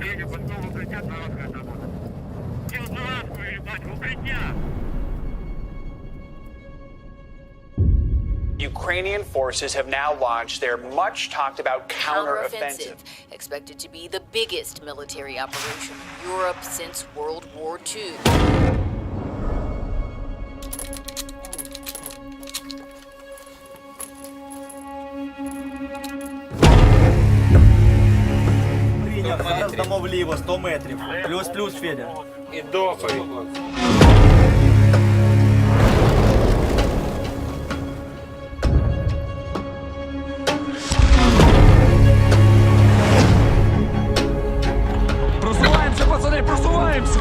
Федя, пацан в укриття на розкрита буде. Ті одноразку, їбать, в укриття! Ukrainian forces have now launched their much talked about counteroffensive. Counteroffensive, expected to be the biggest military operation in Europe since World War II. Прийняв, зараз дамо вліво 100 метрів. Плюс-плюс, Федя. І дохай. Просуваємося, пацани, просуваемся!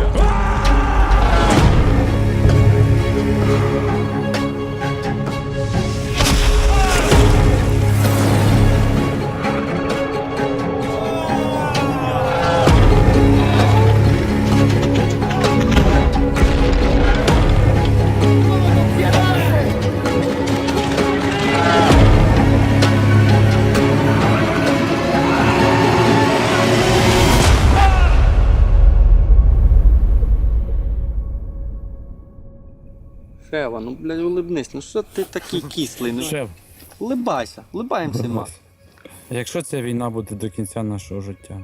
Шева, ну блядь, улибнись, ну що ти такий кислий? Ну, Шеф, улибайся, улибаємося, ма. якщо ця війна буде до кінця нашого життя,